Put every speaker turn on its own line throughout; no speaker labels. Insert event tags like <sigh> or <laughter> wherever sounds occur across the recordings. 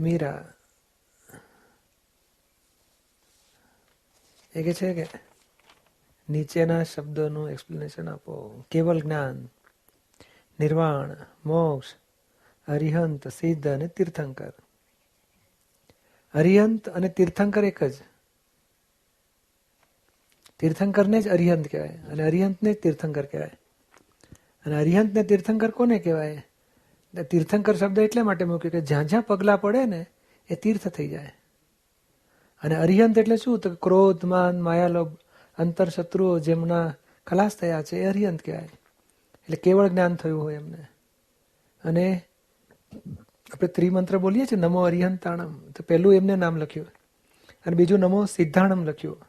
મીરા એ કે છે કે નીચેના શબ્દોનું એક્સપ્લેનેશન આપો. કેવલ જ્ઞાન, નિર્વાણ, મોક્ષ, અરિહંત, સિદ્ધ અને તીર્થંકર. અરિહંત અને તીર્થંકર એક જ. તીર્થંકરને જ અરિહંત કહેવાય અને અરિહંતને જ તીર્થંકર કહેવાય. અને અરિહંતને તીર્થંકર કોને કહેવાય? તીર્થંકર શબ્દ એટલે માટે મૂક્યો કે જ્યાં જ્યાં પગલાં પડે ને એ તીર્થ થઈ જાય. અને અરિહંત એટલે શું? તો ક્રોધ, માન, માયાલોભ અંતર શત્રુઓ જેમના ખલાસ થયા છે એ અરિહંત કહેવાય. એટલે કેવળ જ્ઞાન થયું હોય એમને. અને આપણે ત્રિમંત્ર બોલીએ છીએ, નમો અરિહંતાણમ. તો પહેલું એમને નામ લખ્યું. અને બીજું નમો સિદ્ધાણમ લખ્યું.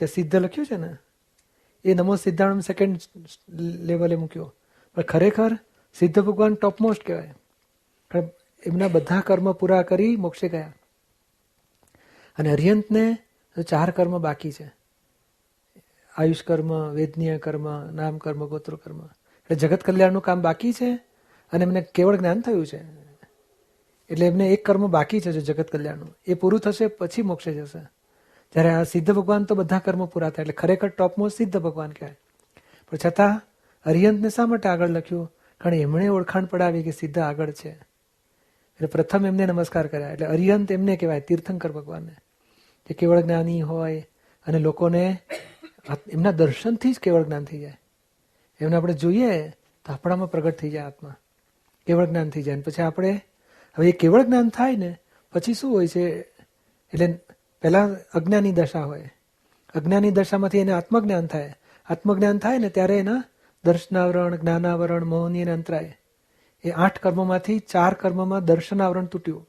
જે સિદ્ધ લખ્યું છે ને, એ નમો સિદ્ધાણમ સેકન્ડ લેવલે મૂક્યો. પણ ખરેખર સિદ્ધ ભગવાન ટોપમોસ્ટ કહેવાય. એમના બધા કર્મ પૂરા કરી મોક્ષે ગયા. અને અરિહંતને ચાર કર્મ બાકી છે. આયુષ કર્મ, વેદનીય કર્મ, નામ કર્મ, ગોત્ર કર્મ. એટલે જગત કલ્યાણનું કામ બાકી છે અને એમને કેવળ જ્ઞાન થયું છે. એટલે એમને એક કર્મ બાકી છે જગત કલ્યાણનું. એ પૂરું થશે પછી મોક્ષે જશે. જ્યારે આ સિદ્ધ ભગવાન તો બધા કર્મ પૂરા થાય. એટલે ખરેખર ટોપમોસ્ટ સિદ્ધ ભગવાન કહેવાય. પણ છતાં અરિહંતને શા માટે આગળ લખ્યું? કારણ એમણે ઓળખાણ પડાવી કે સીધા આગળ છે. એટલે પ્રથમ એમને નમસ્કાર કર્યા. એટલે અરિહંત એમને કહેવાય, તીર્થંકર ભગવાનને. જે કેવળ જ્ઞાની હોય અને લોકોને એમના દર્શનથી જ કેવળ જ્ઞાન થઈ જાય. એમને આપણે જોઈએ તો આપણામાં પ્રગટ થઈ જાય આત્મા. કેવળ જ્ઞાન થઈ જાય. પછી આપણે, હવે એ કેવળ જ્ઞાન થાય ને, પછી શું હોય છે? એટલે પહેલાં અજ્ઞાની દશા હોય. અજ્ઞાની દશામાંથી એને આત્મજ્ઞાન થાય. આત્મજ્ઞાન થાય ને ત્યારે એના દર્શનાવરણ, જ્ઞાનાવરણ, મોહની અને અંતરાય. એ આઠ કર્મોમાંથી ચાર કર્મમાં દર્શનાવરણ તૂટ્યું.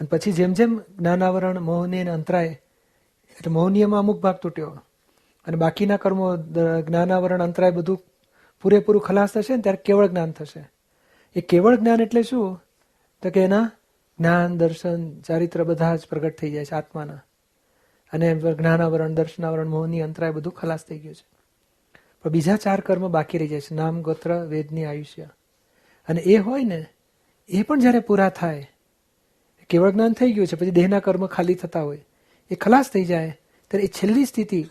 અને પછી જેમ જેમ જ્ઞાનાવરણ, મોહની અને અંતરાય, એટલે મોહનીયમાં અમુક ભાગ તૂટ્યો. અને બાકીના કર્મો જ્ઞાનાવરણ, અંતરાય બધું પૂરેપૂરું ખલાસ થશે ને ત્યારે કેવળ જ્ઞાન થશે. એ કેવળ જ્ઞાન એટલે શું? તો કે એના જ્ઞાન, દર્શન, ચારિત્ર બધા જ પ્રગટ થઈ જાય છે આત્માના. અને જ્ઞાનાવરણ, દર્શનાવરણ, મોહની, અંતરાય બધું ખલાસ થઈ ગયું છે. પણ બીજા ચાર કર્મ બાકી રહી જાય છે. નામ, ગોત્ર, વેદની આયુષ્ય. અને એ હોય ને, એ પણ જ્યારે પૂરા થાય કેવળ જ્ઞાન થઈ ગયું છે, પછી દેહના કર્મ ખાલી થતા હોય, એ ખલાસ થઈ જાય, ત્યારે એ છેલ્લી સ્થિતિ,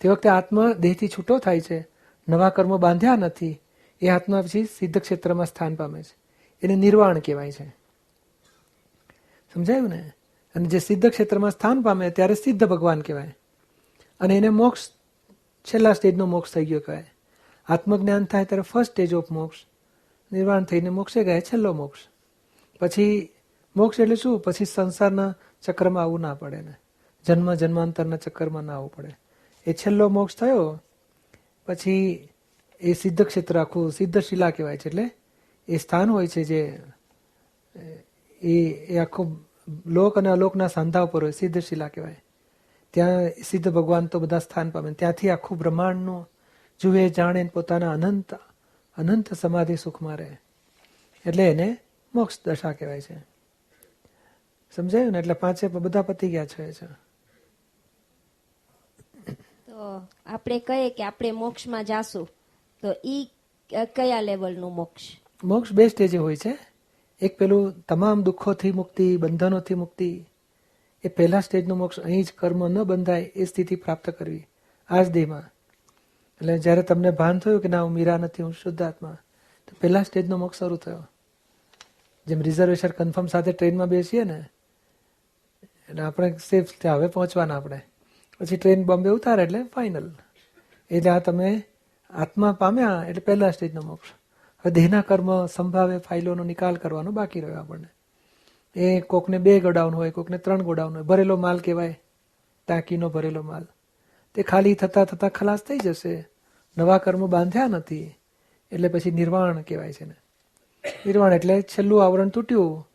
તે વખતે આત્મા દેહથી છૂટો થાય છે, નવા કર્મો બાંધ્યા નથી, એ આત્મા પછી સિદ્ધ ક્ષેત્રમાં સ્થાન પામે છે. એને નિર્વાણ કહેવાય છે. સમજાયું ને? અને જે સિદ્ધ ક્ષેત્રમાં સ્થાન પામે, ત્યારે સિદ્ધ ભગવાન કહેવાય. અને એને મોક્ષ છેલ્લા સ્ટેજનો મોક્ષ થઈ ગયો કહેવાય. આત્મજ્ઞાન થાય ત્યારે ફર્સ્ટ સ્ટેજ ઓફ મોક્ષ, નિર્વાણ થઈને મોક્ષે ગયા છેલ્લો મોક્ષ. પછી મોક્ષ એટલે શું? પછી સંસારના ચક્રમાં આવવું ના પડે ને જન્મ, જન્માંતરના ચક્કરમાં ના આવવું પડે. એ છેલ્લો મોક્ષ થયો, પછી એ સિદ્ધ ક્ષેત્ર આખું સિદ્ધ શિલા કહેવાય છે એટલે એ સ્થાન હોય છે જે, એ આખું લોક અને અલોકના સાંધા ઉપર હોય સિદ્ધ શિલા કહેવાય. ત્યાં સિદ્ધ ભગવાન તો બધા સ્થાન પામે ત્યાંથી આખું બ્રહ્માંડનું જુએ જાણે પોતાના અનંત અનંત સમાધિ સુખમાં રહે. એટલે એને મોક્ષ દશા કહેવાય છે. સમજાયું ને? એટલે પાંચે બધા પતી ગયા છે
તો આપણે કહીએ કે આપણે મોક્ષમાં જાશું તો ઈ કયા લેવલનું મોક્ષ?
મોક્ષ બે સ્ટેજે હોય છે. એક પેલું તમામ દુઃખોથી મુક્તિ બંધનોથી મુક્તિ એ પહેલા સ્ટેજનો મોક્ષ અહીં જ કર્મ ન બંધાય એ સ્થિતિ પ્રાપ્ત કરવી. આ જ દેહમાં. એટલે જ્યારે તમને ભાન થયું કે ના, હું મીરા નથી, હું શુદ્ધ આત્મા, તો પહેલા સ્ટેજનો મોક્ષ શરૂ થયો. જેમ રિઝર્વેશન કન્ફર્મ સાથે ટ્રેનમાં બેસીએ ને, એટલે આપણે સેફ ત્યાં હવે પહોંચવાના આપણે. પછી ટ્રેન બોમ્બે ઉતારે એટલે ફાઇનલ એટલે આ તમે આત્મા પામ્યા, એટલે પહેલા સ્ટેજનો મોક્ષ. હવે દેહના કર્મ સંભાવે, ફાઇલોનો નિકાલ કરવાનો બાકી રહ્યો આપણને. એ કોકને બે ગોડાઉન હોય કોકને ત્રણ ગોડાઉન હોય ભરેલો માલ કહેવાય ટાંકીનો ભરેલો માલ. તે ખાલી થતાં થતાં ખલાસ થઈ જશે. નવા કર્મ બાંધ્યા નથી. એટલે પછી નિર્વાણ કહેવાય છે ને નિર્વાણ એટલે છેલ્લું આવરણ તૂટ્યું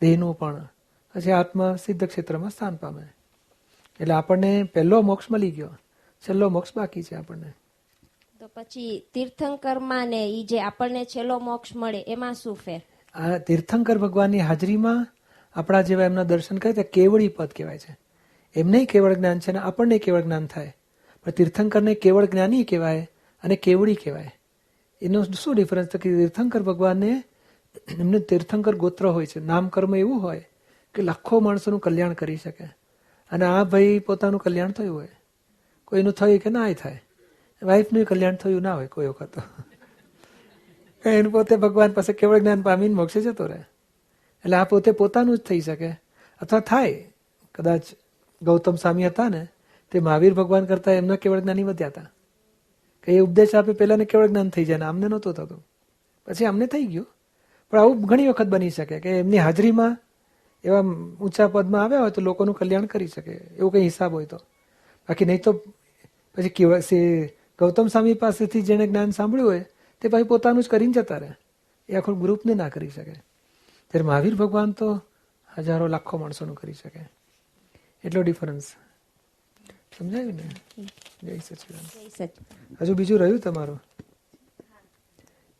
દેહનું પણ. પછી આત્મા સિદ્ધ ક્ષેત્રમાં સ્થાન પામે. એટલે આપણને પહેલો મોક્ષ મળી ગયો. છેલ્લો મોક્ષ બાકી છે આપણને.
તો પછી તીર્થંકરમાં ને ઈ જે આપણને છેલ્લો મોક્ષ મળે એમાં શું ફેર?
આ તીર્થંકર ભગવાનની હાજરીમાં આપણા જેવા એમના દર્શન કરે ત્યાં કેવળી પદ કહેવાય છે. એમને કેવળ જ્ઞાન છે ને આપણને કેવળ જ્ઞાન થાય. પણ તીર્થંકરને કેવળ જ્ઞાની કહેવાય અને કેવળી કહેવાય. એનો શું ડિફરન્સ તો કે તીર્થંકર ભગવાનને એમને તીર્થંકર ગોત્ર હોય છે. નામકર્મ એવું હોય કે લાખો માણસોનું કલ્યાણ કરી શકે. અને આ ભાઈ પોતાનું કલ્યાણ થયું હોય. કોઈનું થયું કે ના થાય. વાઈફનું કલ્યાણ થયું ના હોય કોઈ વખત. <laughs> એનું પોતે ભગવાન પાસે કેવળ જ્ઞાન પામીને મોક્ષે જતો રહે. એટલે આ પોતે પોતાનું જ થઈ શકે. અથવા થાય. કદાચ ગૌતમ સ્વામી હતા ને, તે મહાવીર ભગવાન કરતા એમના કેવળ જ્ઞાની વધ્યા હતા. કે એ ઉપદેશ આપે પહેલાંને કેવળ જ્ઞાન થઈ જાય ને આમને નહોતું થતું. પછી અમને થઈ ગયું. પણ આવું ઘણી વખત બની શકે કે એમની હાજરીમાં એવા ઊંચા પદમાં આવ્યા હોય તો લોકોનું કલ્યાણ કરી શકે. એવું કંઈ હિસાબ હોય તો. બાકી નહીં તો પછી કેવા ગૌતમ સ્વામી પાસેથી જેણે જ્ઞાન સાંભળ્યું હોય, તે પછી પોતાનું જ કરીને જતા રહે. એ આખું ગ્રુપને ના કરી શકે. ત્યારે મહાવીર ભગવાન તો હજારો લાખો માણસોનું કરી શકે. એટલો ડિફરન્સ સમજાયું ને? જય
સચિદાન સચ
હજુ બીજું રહ્યું તમારું?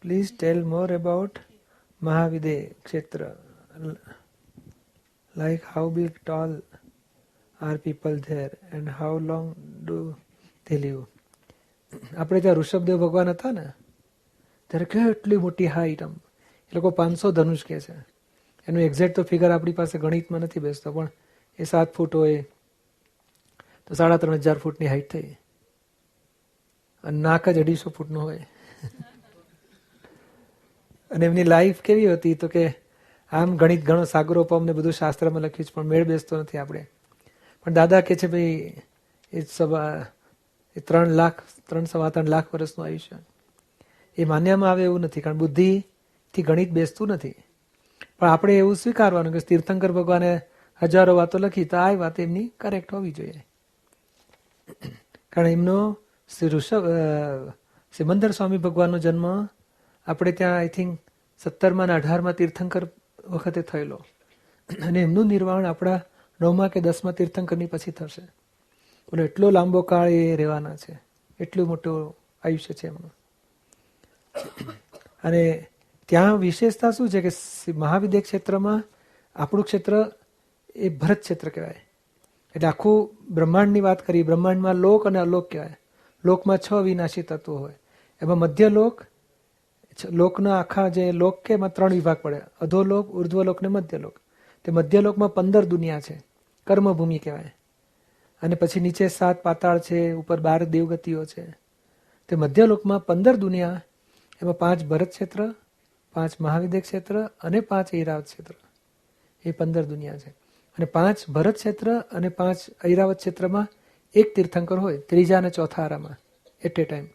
Please tell more about Mahavideh ક્ષેત્ર. Like how big tall are people there and how long do they live આપણે ત્યાં ઋષભદેવ ભગવાન હતા ને? ત્યારે કેટલી મોટી હાઈટ આમ. એ લોકો પાંચસો ધનુષ કહે છે. એનું એક્ઝેક્ટ તો ફિગર આપણી પાસે ગણિતમાં નથી બેસતો, પણ એ સાત ફૂટ હોય, તો સાડા ત્રણ હજાર ફૂટની હાઈટ થઈ. અને નાક જ અઢીસો ફૂટનું હોય. અને એમની લાઈફ કેવી હતી તો કે આમ ગણિત ઘણો સાગરોપમ ને બધું શાસ્ત્રમાં લખ્યું છે, પણ મેળ બેસતો નથી આપણે. પણ દાદા કે છે ભાઈ, એ સવા, એ ત્રણ લાખ, ત્રણ સવા ત્રણ લાખ વર્ષનું આયુષ્ય. એ માન્યમાં આવે એવું નથી, કારણ બુદ્ધિથી ગણિત બેસતું નથી. પણ આપણે એવું સ્વીકારવાનું કે તીર્થંકર ભગવાને હજારો વાતો લખી તો આ વાત એમની કરેક્ટ હોવી જોઈએ. કારણ એમનો શ્રી ઋષભ સિમંદર સ્વામી ભગવાનનો જન્મ આપણે ત્યાં આઈ થિંક સત્તરમાં અને અઢારમાં તીર્થંકર વખતે થયેલો. અને એમનું નિર્વાણ આપણા નવમા કે દસમા તીર્થંકરની પછી થશે. અને એટલો લાંબો કાળ એ રહેવાના છે. એટલું મોટું આયુષ્ય છે એમનું. અને ત્યાં વિશેષતા શું છે કે મહાવિદ્ય ક્ષેત્રમાં આપણું ક્ષેત્ર એ ભરત ક્ષેત્ર કહેવાય. એટલે આખું બ્રહ્માંડની વાત કરી બ્રહ્માંડમાં લોક અને અલોક કહેવાય. લોકમાં છ વિનાશી તત્વો હોય. એમાં મધ્ય લોક લોકના આખા જે લોક કે એમાં ત્રણ વિભાગ પડે. અધોલોક, ઉર્ધ્વલોક ને મધ્યલોક. તે મધ્યલોકમાં પંદર દુનિયા છે. કર્મભૂમિ કહેવાય. અને પછી નીચે સાત પાતાળ છે, ઉપર બાર દેવગતિઓ છે. તે મધ્યલોકમાં પંદર દુનિયા, એમાં પાંચ ભરત ક્ષેત્ર પાંચ મહાવિદ્ય ક્ષેત્ર અને પાંચ ઐરાવત ક્ષેત્ર. એ પંદર દુનિયા છે. અને પાંચ ભરત ક્ષેત્ર અને પાંચ ઐરાવત ક્ષેત્રમાં એક તીર્થંકર હોય, ત્રીજા અને ચોથા આરામાં એટ એ ટાઈમ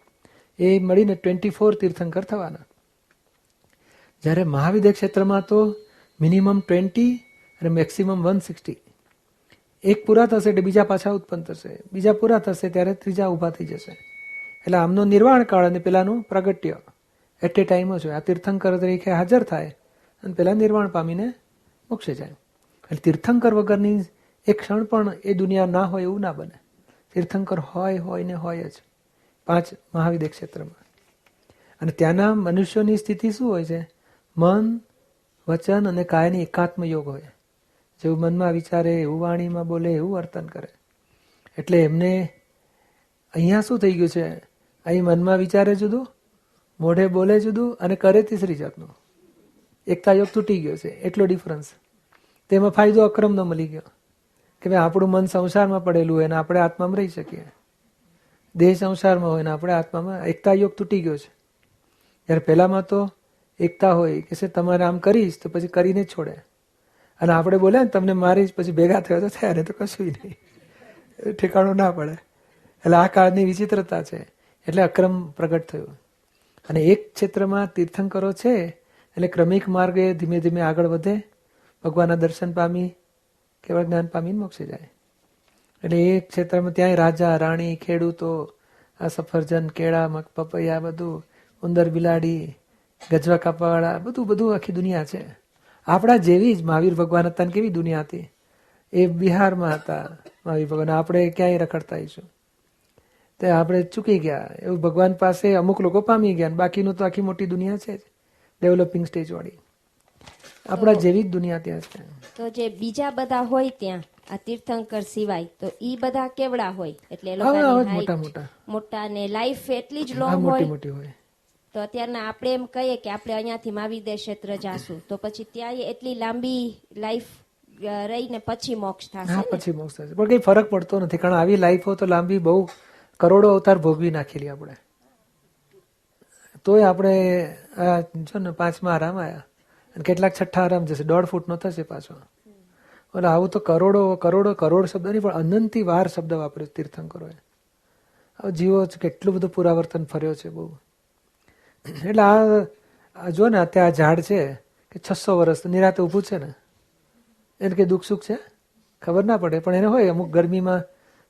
એ મળીને ટ્વેન્ટી ફોર તીર્થંકર થવાના. જ્યારે મહાવિદ્ય ક્ષેત્રમાં તો મિનિમમ ટ્વેન્ટી અને મેક્સિમમ વન સિક્સટી એક પૂરા થશે એટલે બીજા પાછા ઉત્પન્ન થશે. બીજા પૂરા થશે ત્યારે ત્રીજા ઊભા થઈ જશે. એટલે આમનો નિર્વાણ કાળ અને પેલાનું પ્રગટ્ય. એટ એ ટાઈમ જ હોય. આ તીર્થંકર તરીકે હાજર થાય અને પેલા નિર્વાણ પામીને મોક્ષે જાય. એટલે તીર્થંકર વગરની એક ક્ષણ પણ એ દુનિયા ના હોય એવું ના બને. તીર્થંકર હોય હોય ને હોય જ. પાંચ મહાવિદ્ય ક્ષેત્રમાં. અને ત્યાંના મનુષ્યોની સ્થિતિ શું હોય છે? મન, વચન અને કાયની એકાત્મ યોગ હોય. જેવું મનમાં વિચારે, એવું વાણીમાં બોલે, એવું વર્તન કરે. એટલે એમને અહીંયા શું થઈ ગયું છે? અહીં મનમાં વિચારે જુદું મોઢે બોલે જુદું અને કરે તીસરી જાતનું. એકતા યોગ તૂટી ગયો છે. એટલો ડિફરન્સ તેમાં ફાયદો અક્રમનો મળી ગયો. કે ભાઈ આપણું મન સંસારમાં પડેલું હોય અને આપણે આત્મામાં રહી શકીએ. દેહ સંસારમાં હોય ને આપણે આત્મામાં એકતા યોગ તૂટી ગયો છે. જ્યારે પહેલામાં તો એકતા હોય કે છે, તમારે આમ કરીશ તો પછી કરીને જ છોડે. અને આપણે બોલ્યા ને, તમને મારીશ પછી ભેગા થયો તો થયા ને તો કશું નહીં. ઠેકાણું ના પડે. એટલે આ કાળની વિચિત્રતા છે. એટલે અક્રમ પ્રગટ થયો. અને એક ક્ષેત્રમાં તીર્થંકરો છે, એટલે ક્રમિક માર્ગે ધીમે ધીમે આગળ વધે. ભગવાનના દર્શન પામી, કેવળ જ્ઞાન પામીને મોક્ષે જાય. એટલે એ ક્ષેત્રમાં ત્યાંય રાજા, રાણી, ખેડૂતો, આ સફરજન, કેળા, મગ, પપૈયા, બધું, ઉંદર, બિલાડી, ગજવા કાપાવાળા બધું બધું આખી દુનિયા છે. આપણા જેવી જ મહાવીર ભગવાન હતા કેવી દુનિયા હતી. એ બિહારમાં હતા મહાવીર ભગવાન. આપણે ક્યાંય રખડતા આવીશું તે આપણે ચૂકી ગયા. એવું ભગવાન પાસે અમુક લોકો પામી ગયા બાકીનું તો આખી મોટી દુનિયા છે ડેવલપિંગ સ્ટેજ વાળી. આપણા જેવી જ દુનિયા ત્યાં છે.
તો જે બીજા બધા હોય ત્યાં આ તીર્થંકર સિવાય તો ઈ બધા કેવડા હોય? એટલે
મોટા મોટા.
મોટા ને લાઈફ એટલી જ લોંગ હોય.
મોટી હોય.
તો અત્યારના આપણે એમ કહીએ કે આપણે અહીંયાથી મહાવિદ્ય ક્ષેત્ર જાશું. તો પછી ત્યાં એટલી લાંબી લાઈફ રહીને પછી મોક્ષ થશે
પછી મોક્ષ થશે. પણ કઈ ફરક પડતો નથી. કારણ આવી લાઈફો તો લાંબી બહુ કરોડો અવતાર ભોગવી નાખેલી આપણે. તોય આપણે જો ને પાંચમા આરામ આવ્યા અને કેટલાક છઠ્ઠા આરામ જશે. દોઢ ફૂટનો થશે પાછો. એટલે આવું તો કરોડો કરોડો, કરોડ શબ્દ નહીં, પણ અનંતી વાર શબ્દ વાપર્યો તીર્થંકરોએ. હવે જીવો કેટલું બધું પુરાવર્તન ફર્યો છે બહુ. એટલે આ જો ને અત્યારે આ ઝાડ છે કે છસો વર્ષ નિરાતે ઊભું છે ને. એને કંઈ દુઃખ સુખ છે? ખબર ના પડે, પણ એને હોય અમુક ગરમીમાં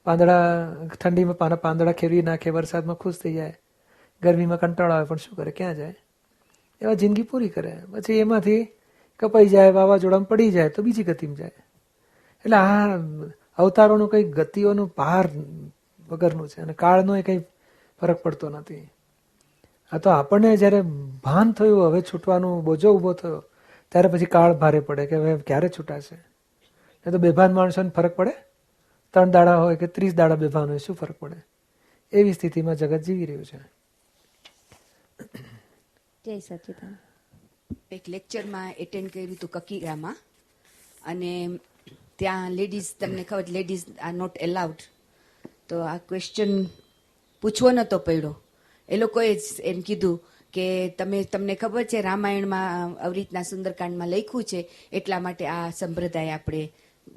પાંદડા, ઠંડીમાં પાના પાંદડા ખેરવી નાખે, વરસાદમાં ખુશ થઈ જાય. ગરમીમાં કંટાળો આવે, પણ શું કરે? ક્યાં જાય? એવા જિંદગી પૂરી કરે. પછી એમાંથી કપાઈ જાય, વાવાઝોડામાં પડી જાય, તો બીજી ગતિમાં જાય. એટલે આ અવતારોનું કંઈ ગતિઓનું પાર વગરનું છે, અને કાળનો એ કંઈ ફરક પડતો નથી. આ તો આપણને જ્યારે ભાન થયું, હવે છૂટવાનું બોજો ઊભો થયો, ત્યારે પછી કાળ ભારે પડે, કે હવે ક્યારે છૂટાશે? એ તો બેભાન માણસોને ફરક પડે? ત્રણ દાડા હોય કે ત્રીસ દાડા બેભાન હોય શું ફરક પડે? એવી સ્થિતિમાં જગત જીવી રહ્યું છે.
જય સચિદાન
એક લેક્ચરમાં એટેન્ડ કર્યું હતું કકીરામાં. અને ત્યાં લેડીઝ તમને ખબર લેડીઝ આર નોટ એલાઉડ તો આ ક્વેશ્ચન પૂછવો નહોતો પડ્યો. એ લોકોએ જ એમ કીધું કે તમે તમને ખબર છે રામાયણમાં આવી રીતના સુંદરકાંડમાં લખ્યું છે એટલા માટે આ સંપ્રદાય આપણે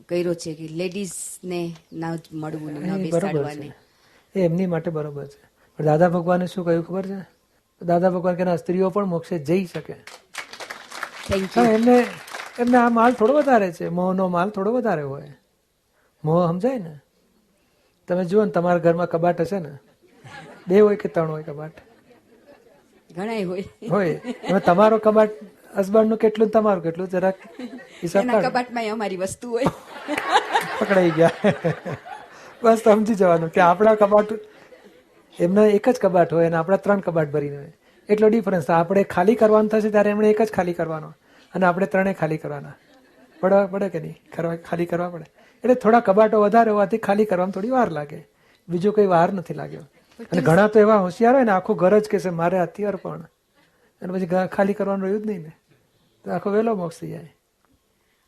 કર્યો છે કે લેડીઝને ના મળવું ને ન બેસાડવાને.
એ એમની માટે બરોબર છે. પણ દાદા ભગવાને શું કહ્યું ખબર છે? દાદા ભગવાન કે ના સ્ત્રીઓ પણ મોક્ષે જઈ શકે.
થેન્ક યુ
એમને એમને આ માલ થોડો વધારે છે. મોહનો માલ થોડો વધારે હોય. મોહ સમજાય ને? તમે જુઓ ને તમારા ઘરમાં કબાટ હશે ને? બે હોય કે ત્રણ હોય કબાટ?
ઘણા હોય.
હોય. તમારો કબાટ હસબન્ડનું કેટલું તમારું કેટલું? જરાક હિસાબ
એના. કબાટમાં અમારી વસ્તુ હોય. <laughs>
પકડાઈ ગયા. બસ સમજી જવાનું કે આપણા કબાટ એમના એક જ કબાટ હોય અને આપણા ત્રણ કબાટ ભરીને હોય. એટલો ડિફરન્સ આપણે ખાલી કરવાનું થશે ત્યારે એમણે એક જ ખાલી કરવાનો. અને આપણે ત્રણે ખાલી કરવાના. પડવા પડે કે નહીં? કરવા ખાલી કરવા પડે. એટલે થોડા કબાટો વધારે હોવાથી ખાલી કરવામાં થોડી વાર લાગે. બીજો કોઈ વાર નથી લાગ્યો. અને ઘણા તો એવા હોશિયાર હોય ને આખું ઘર જ કહેશે મારે અત્યાર પણ. અને પછી ઘર ખાલી કરવાનું રહ્યું જ નહીં ને. તો આખો વહેલો મોક્ષ થઈ જાય.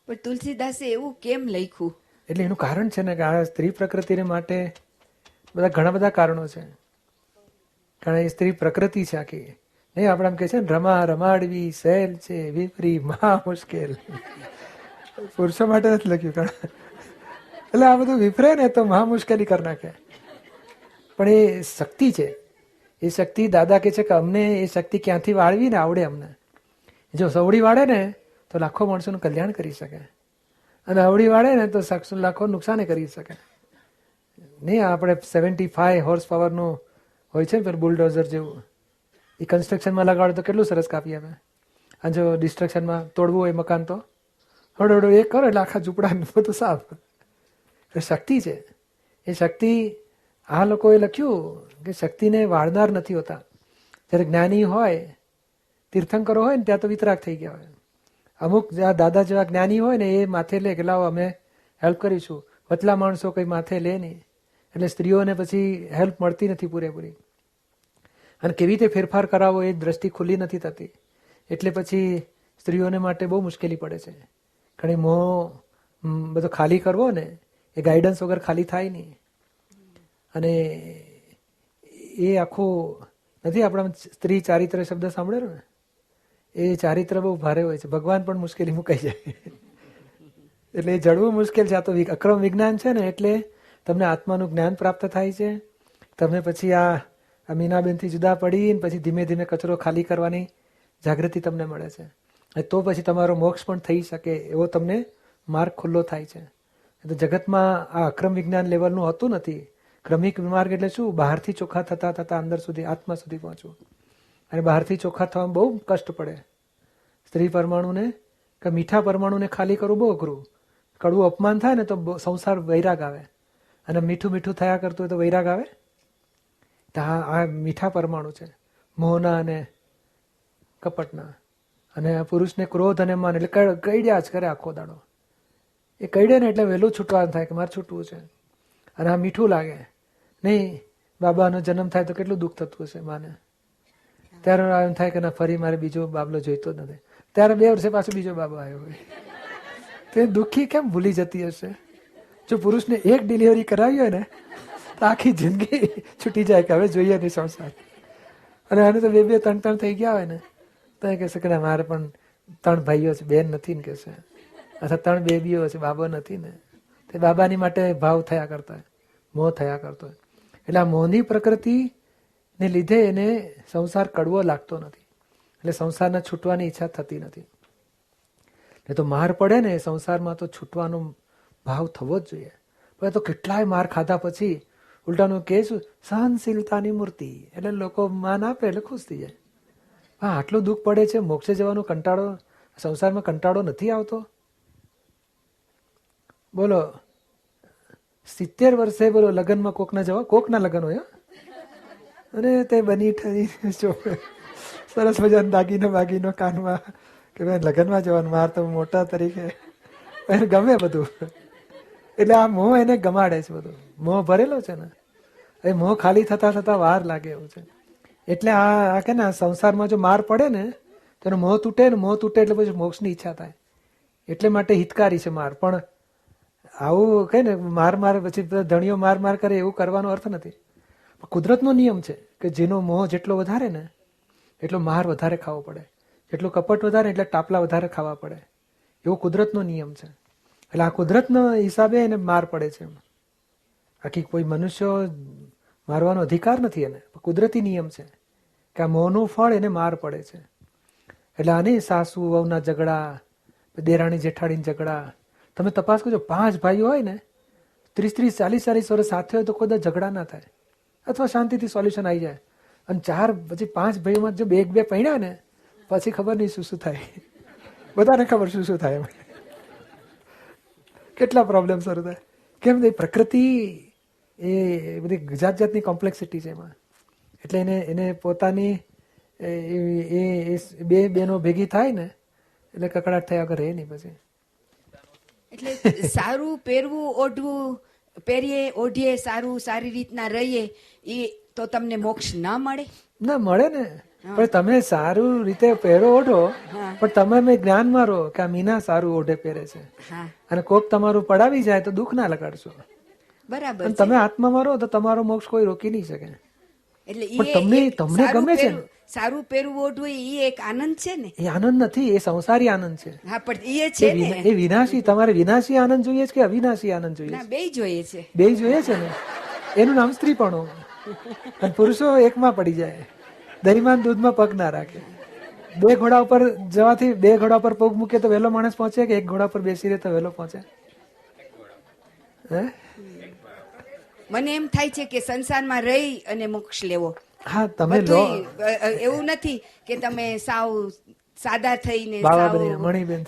પણ તુલસીદાસે એવું કેમ લખ્યું?
એટલે એનું કારણ છે ને કે આ સ્ત્રી પ્રકૃતિને માટે બધા ઘણા બધા કારણો છે. કારણ એ સ્ત્રી પ્રકૃતિ છે આખી. નહીં આપણે એમ કહે છે ને રમા રમાડવી સહેલ છે વિપરી મહા મુશ્કેલ. પુરુષો માટે નથી લખ્યું કારણ એટલે આ બધું વિફરે ને તો મહા મુશ્કેલી કરી નાખે. પણ એ શક્તિ છે. એ શક્તિ દાદા કે છે કે અમને એ શક્તિ ક્યાંથી વાળવી ને આવડે અમને? જો સવડી વાળે ને, તો લાખો માણસોનું કલ્યાણ કરી શકે. અને અવડી વાળે ને, તો લાખો નુકસાને કરી શકે. નહીં આપણે સેવન્ટી ફાઈવ હોર્સ પાવરનું હોય છે ને બુલડોઝર જેવું. એ કન્સ્ટ્રક્શનમાં લગાડો તો કેટલું સરસ કાપીએ અમે. અને જો ડિસ્ટ્રક્શનમાં તોડવું હોય મકાન તો? હળો હળો એક કરો એટલે આખા ઝૂંપડા બધું સાફ. એ શક્તિ છે. એ શક્તિ આ લોકોએ લખ્યું કે શક્તિને વાળનાર નથી હોતા. જ્યારે જ્ઞાની હોય, તીર્થંકરો હોય ને, ત્યાં તો વિતરાગ થઈ ગયા હોય. અમુક દાદા જેવા જ્ઞાની હોય ને, એ માથે લે કે લાવો, અમે હેલ્પ કરીશું. વચલા માણસો કંઈ માથે લે નહીં. એટલે સ્ત્રીઓને પછી હેલ્પ મળતી નથી પૂરેપૂરી. અને કેવી રીતે ફેરફાર કરાવો એ દ્રષ્ટિ ખુલ્લી નથી થતી. એટલે પછી સ્ત્રીઓને માટે બહુ મુશ્કેલી પડે છે. ઘણી મોં બધો ખાલી કરવો ને, એ ગાઈડન્સ વગર ખાલી થાય નહીં. અને એ આખો નથી આપણા સ્ત્રી ચારિત્ર શબ્દ સાંભળેલો ને? એ ચારિત્ર બહુ ભારે હોય છે. ભગવાન પણ મુશ્કેલી મુકાઈ જાય. એટલે જડવું મુશ્કેલ છે. આ તો અક્રમ વિજ્ઞાન છે ને, એટલે તમને આત્માનું જ્ઞાન પ્રાપ્ત થાય છે. તમે પછી આ આ મીનાબેનથી જુદા પડી પછી ધીમે ધીમે કચરો ખાલી કરવાની જાગૃતિ તમને મળે છે. તો પછી તમારો મોક્ષ પણ થઈ શકે એવો તમને માર્ગ ખુલ્લો થાય છે. તો જગતમાં આ અક્રમ વિજ્ઞાન લેવલનું હોતું નથી. ક્રમિક માર્ગ એટલે શું? બહારથી ચોખ્ખા થતા થતા અંદર સુધી, આત્મા સુધી પહોંચવું. અને બહારથી ચોખ્ખા થવામાં બહુ કષ્ટ પડે. સ્ત્રી પરમાણુને કે મીઠા પરમાણુને ખાલી કરવું બહુ અઘરું. કડવું અપમાન થાય ને તો સંસાર વૈરાગ આવે. અને મીઠું મીઠું થયા કરતું હોય તો વૈરાગ આવે? તો હા આ મીઠા પરમાણુ છે. મોહના અને કપટના. અને પુરુષને ક્રોધ અને માન એટલે કઈ- કઈડ્યા જ કરે આખો દાડો? એ કઈડે ને એટલે વહેલું છૂટવાનું થાય કે મારે છૂટવું છે. અને આ મીઠું લાગે. નહીં, બાબાનો જન્મ થાય તો કેટલું દુઃખ થતું હશે માને? ત્યારે એમ થાય કે ના, ફરી મારે બીજો બાબલો જોઈતો જ નથી. ત્યારે બે વર્ષે પાછો બીજો બાબો આવ્યો હોય. તે દુઃખી કેમ ભૂલી જતી હશે? જો પુરુષને એક ડિલિવરી કરાવી હોય ને, તો આખી જિંદગી છૂટી જાય કે હવે જોઈએ નહીં સંસાર. અને આને તો બે બે ત્રણ ત્રણ થઈ ગયા હોય ને, તો એ કહેશે કે મારે પણ ત્રણ ભાઈઓ છે, બેન નથી ને કહેશે. અથવા ત્રણ બેબીઓ છે, બાબો નથી ને. તે બાબાની માટે ભાવ થયા કરતા હોય મોહ થયા કરતો હોય. એટલે આ મોહની પ્રકૃતિને લીધે એને સંસાર કડવો લાગતો નથી. એટલે સંસારના છૂટવાની ઈચ્છા થતી નથી. એ તો માર પડે ને સંસારમાં તો છૂટવાનો ભાવ થવો જ જોઈએ. પણ એ તો કેટલાય માર ખાધા પછી ઉલટાનું કે શું સહનશીલતાની મૂર્તિ. એટલે લોકો માન આપે એટલે ખુશ થઈ જાય. હા, આટલું દુઃખ પડે છે, મોક્ષે જવાનો કંટાળો, સંસારમાં કંટાળો નથી આવતો? બોલો સિત્તેર વર્ષે બોલો, લગ્નમાં કોકના જવા, કોકના લગ્ન હોય. અને તે બની ઠરી સરસ મજાનો દાગીનો બાગીનો કાનમાં કે ભાઈ લગ્નમાં જવાનું, માર તો મોટા તરીકે. એને ગમે બધું. એટલે આ મોહ એને ગમાડે છે બધું. મોહ ભરેલો છે ને, એ મોહ ખાલી થતા થતા વાર લાગે એવું છે. એટલે આ આ કે ને સંસારમાં જો માર પડે ને, તો એનો મોહ તૂટે ને મોહ તૂટે એટલે પછી મોક્ષની ઈચ્છા થાય. એટલે માટે હિતકારી છે માર. પણ આવું કહે ને, માર માર પછી ધણીઓ માર માર કરે, એવું કરવાનો અર્થ નથી. કુદરતનો નિયમ છે કે જેનો મોહ જેટલો વધારે ને, એટલો માર વધારે ખાવો પડે. જેટલું કપટ વધારે એટલે ટાપલા વધારે ખાવા પડે. એવો કુદરતનો નિયમ છે. એટલે આ કુદરતનો હિસાબે એને માર પડે છે આખી કોઈ મનુષ્ય મારવાનો અધિકાર નથી એને. કુદરતી નિયમ છે કે આ મોહનું ફળ એને માર પડે છે. એટલે આને સાસુ વહુના ઝઘડા દેરાણી જેઠાણીના ઝઘડા તમે તપાસ કરજો, પાંચ ભાઈઓ હોય ને, ત્રીસ ત્રીસ, ચાલીસ ચાલીસ વર્ષ સાથે હોય તો કદાચ ઝઘડા ના થાય. અથવા શાંતિથી સોલ્યુશન આવી જાય. અને ચાર પછી પાંચ ભાઈઓમાં જો બે એક બે પૈણ્યા ને, પછી ખબર નહીં શું શું થાય. <laughs> બધાને ખબર શું શું થાય. <laughs> કેટલા પ્રોબ્લેમ શરૂ થાય. કેમ એ પ્રકૃતિ એ બધી જાત જાતની કોમ્પ્લેક્સિટી છે એમાં. એટલે એને એને પોતાની એ બે, બેનો ભેગી થાય ને, એટલે કકડાટ થયા વગર રહે નહીં પછી.
એટલે સારું પહેરવું ઓઢવું પહેરીએ ઓઢીએ સારું સારી રીતના રહીએ એ તો તમને મોક્ષ ના મળે.
ના મળે ને. પણ તમે સારું રીતે પહેરો ઓઢો. પણ તમે મેં જ્ઞાન મારો કે આ મીના સારું ઓઢે પહેરે છે. અને કોક તમારું પડાવી જાય તો દુઃખ ના લગાડશો.
બરાબર
તમે આત્મા મારો તો તમારો મોક્ષ કોઈ રોકી નહીં શકે.
એટલે
તમને- તમને ગમે છે
સારું પહેરવું ઓઢવું એ એક આનંદ છે ને?
એ આનંદ નથી એ સંસારી આનંદ છે.
હા પણ એ છે ને?
એ વિનાશી તમારે વિનાશી આનંદ જોઈએ છે કે અવિનાશી આનંદ જોઈએ
બે જોઈએ છે.
બે જોઈએ છે ને? એનું નામ સ્ત્રીપણું. અને પુરુષો એકમાં પડી જાય. દહીંમાં દૂધમાં પગ ના રાખે. બે ઘોડા ઉપર જવાથી બે ઘોડા ઉપર પગ મૂકે તો વહેલો માણસ પહોંચે કે એક ઘોડા પર બેસી રહે તો વહેલો પહોંચે? હે?
મને એમ થાય છે કે સંસારમાં રહી અને મોક્ષ લેવો.
હા તમે લો.
એવું નથી કે તમે સાવ સાદા થઈને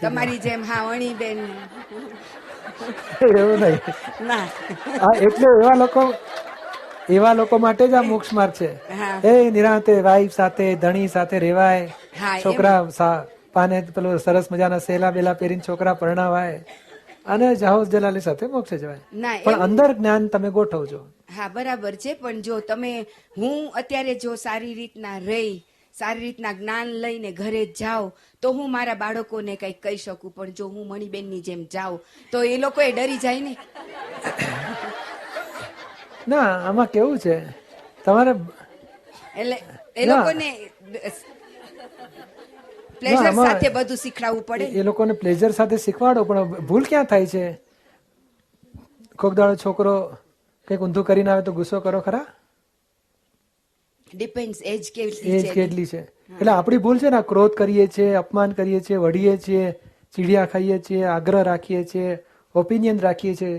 તમારી જેમ હા અણીબેન
એવું નહીં.
ના.
એટલે એવા લોકો એવા લોકો માટે જ આ મોક્ષ માર્ગ છે એ નિરાંતે વાઈફ સાથે ધણી સાથે રેવાય. છોકરા પાને પેલો સરસ મજાના સેલા બેલા પહેરીને છોકરા પરણાવાય. અને જાહોજ જલાલી સાથે મોક્ષે જવાય. પણ અંદર જ્ઞાન તમે ગોઠવજો.
હા બરાબર છે. પણ જો તમે હું અત્યારે જો સારી રીતના રહી સારી રીતના જ્ઞાન લઈને ઘરે જાઉં તો હું મારા બાળકોને કંઈક કહી શકું. પણ જો હું મણિબેનની જેમ જાઉં તો એ લોકો એ ડરી જાય ને.
ના આમાં કેવું છે? તમારે
એટલે એ લોકોને પ્લેઝર સાથે બધું શીખડાવવું પડે
એ લોકોને પ્લેઝર સાથે શીખવાડો પણ ભૂલ ક્યાં થાય છે? કોક દાડો છોકરો કંઈક ઊંધું કરીને આવે તો ગુસ્સો કરો ખરા?
ડિપેન્ડ એજ કેટલી
એજ
છે
કેટલી છે? એટલે આપણી ભૂલ છે ને ક્રોધ કરીએ છીએ અપમાન કરીએ છીએ વઢીએ છીએ ચીડિયા ખાઈએ છીએ આગ્રહ રાખીએ છીએ ઓપિનિયન રાખીએ છીએ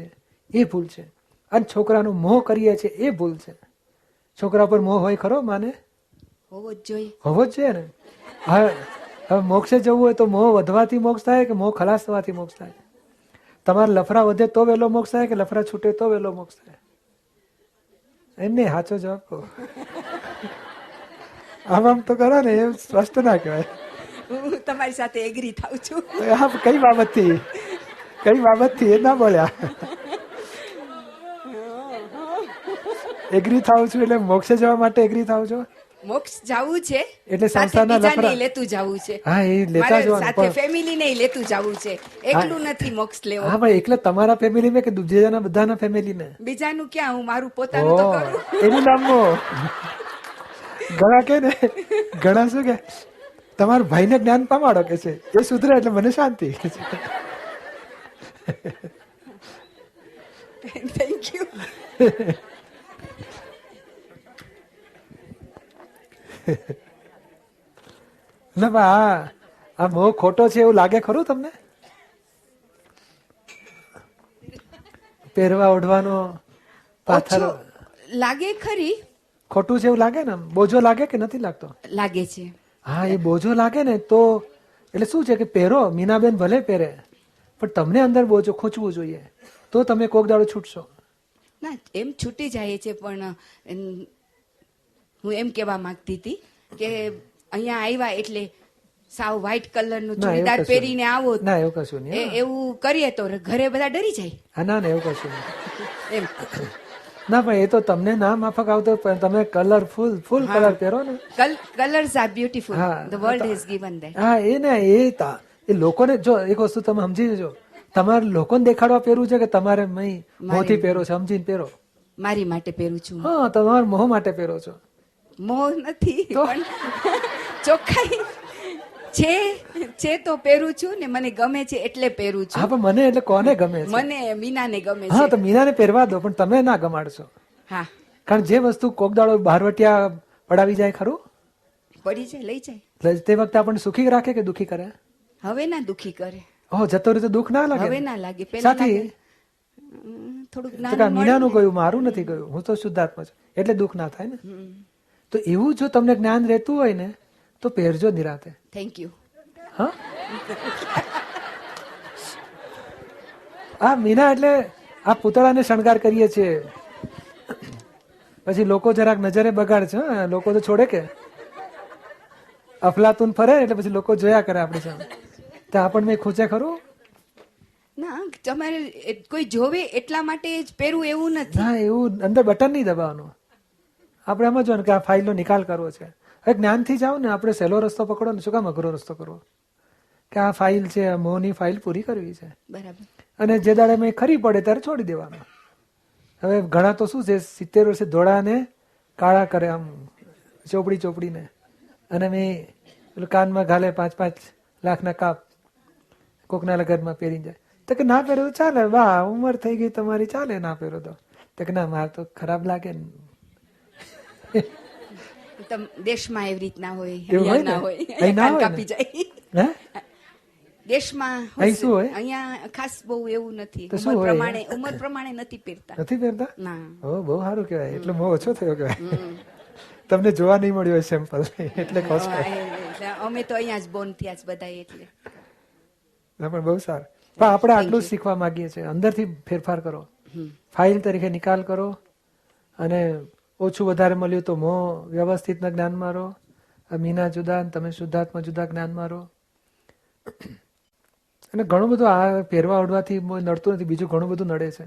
એ ભૂલ છે. અને છોકરાનો મોહ કરીએ છીએ એ ભૂલ છે. છોકરા પર મોહ હોય ખરો માને?
હોવો જ જોઈએ.
હોવો જ જોઈએ ને? હવે હવે મોક્ષે જવું હોય તો મોહ વધવાથી મોક્ષ થાય કે મોહ ખલાસ થવાથી મોક્ષ થાય? તમારે લફરા વધે તો વહેલો મોક્ષ થાય કે લફરા છૂટે તો વહેલો મોક્ષ થાય? એમ નહીં સાચો જવાબ કહો. આમ આમ તો કરો ને એ સ્પષ્ટ ના કહેવાય.
હું તમારી સાથે એગ્રી થાઉં છું.
આમ કઈ બાબતથી? કઈ બાબતથી? એ ના બોલ્યા. એગ્રી થાઉં છું એટલે મોક્ષે જવા માટે એગ્રી થાઉં છો?
મોક્ષ જાવું છે
એટલે સંસારના લફડા-
લેતું જાવું છે.
હા, એ લેતા જવાનું,
સાથે ફેમિલી ને લેતું જાવું છે. એકલું નથી મોક્ષ લેવો.
હા ભાઈ એકલા તમારા ફેમિલી મેં કે બીજાના બધાના ફેમિલી ને
બીજાનું ક્યાં હું મારું પોતાનું તો કરું?
એનું નામમાં ઘણા કે ને? ઘણા શું કે? તમારા ભાઈને જ્ઞાન પામાડો કે છે? એ સુધરે એટલે મને શાંતિ. <laughs>
થેન્ક યુ <laughs>
ના આ આ મોહ ખોટો છે એવું લાગે ખરું તમને? પહેરવા ઓઢવાનો પાથર
લાગે ખરી.
ખોટું છે એવું લાગે ને બોજો લાગે કે નથી લાગતો?
લાગે છે.
હા એ બોજો લાગે ને તો એટલે શું છે કે પહેરો મીનાબેન ભલે પહેરે પણ તમને અંદર બોજો ખૂંચવું જોઈએ. તો તમે કોક દાડો છૂટશો.
ના એમ છૂટી જાય છે પણ હું એમ કહેવા માંગતી હતી કે અહીંયા આવ્યા એટલે સાવ વ્હાઈટ કલરનું ચૂડીદાર પહેરીને આવો.
ના એવું કશું નહીં.
એવું કરીએ તો ઘરે બધા ડરી જાય.
ના ના એવું કશું નહીં.
એમ.
ના પણ એ તો તમને ના માફક આવતો પણ તમે કલર ફૂલ કલર પહેરો ને.
Colours are beautiful the world has given that
હા એ ને એ તા એ લોકોને જો એક વસ્તુ તમે સમજી જજો. તમારે લોકોને દેખાડવા પહેરવું છે કે તમારે મય મોંથી પહેરો છે સમજીને પહેરો?
મારી માટે પહેરું છું.
હા તમારે મોહ માટે પહેરો છો.
મોહ નથી પણ ચોખ્ખાઈ છે છે તો પહેરું છું ને મને ગમે છે એટલે પહેરું છું.
હા પણ મને એટલે કોને ગમે છે?
મને મીનાને ગમે
હા તો મીનાને પહેરવા દો પણ તમે ના ગમાડશો.
હા.
કારણ જે વસ્તુ કોક દાડો બહારવટિયા પડાવી જાય ખરું?
પડી જાય લઈ જાય.
તે વખતે આપણને સુખી રાખે કે દુખી કરે?
હવે ના દુખી કરે.
ઓ જતો રીતે દુઃખ ના લાગે?
હવે ના લાગે. પેલા લાગે. હમ, થોડુંક
મીનાનું ગયું મારું નથી ગયું? હું તો શુદ્ધાત્મા છું. એટલે દુઃખ ના થાય ને? તો એવું જો તમને જ્ઞાન રહેતું હોય ને તો પહેરજો નિરાતે.
થેન્ક યુ
હા? આ મીના એટલે આ પૂતળાને શણગાર કરીએ છીએ. પછી લોકો જરાક નજરે બગાડ છે હા, લોકો તો છોડે કે? અફલાતુન ફરે એટલે પછી લોકો જોયા કરે આપણે સામે. તો આપણને ખૂંચે ખરું?
ના તમારે કોઈ જોવે એટલા માટે જ પહેરવું એવું નથી.
ના એવું અંદર બટન નહીં દબાવવાનું. આપણે સમજવાનું કે આ ફાઇલનો નિકાલ કરવો છે. હવે જ્ઞાનથી જાઓ ને આપણે સહેલો રસ્તો પકડો ને શું કામ અઘરો રસ્તો કરવો? કે આ ફાઇલ છે મોની મોહની ફાઇલ પૂરી કરવી છે.
બરાબર.
અને જે દાડે મેં ખરી પડે ત્યારે છોડી દેવાનું. હવે ઘણા તો શું છે સિત્તેર વર્ષે ધોળાને કાળા કરે આમ ચોપડી ચોપડીને. અને મેં પેલું કાનમાં ઘાલે પાંચ પાંચ લાખના કાપ કોકના લગનમાં પહેરી જાય. તો કે ના પહેરો ચાલે વાહ ઉંમર થઈ ગઈ તમારી ચાલે ના પહેરો તો કે ના મારે તો ખરાબ લાગે ને. <laughs>
દેશમાં એવી રીતના હોય
હોય
ના કાપી જાય. દેશમાં
અહીં શું હોય?
અહીંયા ખાસ બહુ એવું નથી. ઉંમર પ્રમાણે ઉંમર પ્રમાણે નથી પહેરતા.
નથી પહેરતા?
ના.
બહુ સારું કહેવાય. એટલે બહુ ઓછો થયો કહેવાય. તમને જોવા નહીં મળ્યો હોય સેમ્પલ એટલે કહો
અમે તો અહીંયા જ બોર્ન થયા છે બધા એટલે.
ના પણ બહુ સારું. પણ આપણે આટલું જ શીખવા માંગીએ છીએ. અંદરથી ફેરફાર કરો. ફાઇલ તરીકે નિકાલ કરો અને ઓછું વધારે મળ્યું તો મોં વ્યવસ્થિતના જ્ઞાનમાં રહો મીના જુદા તમે શુદ્ધાત્મા જુદા જ્ઞાનમાં રહો અને ઘણું બધું આ પહેરવા ઓઢવાથી નડતું નથી, બીજું ઘણું બધું નડે છે.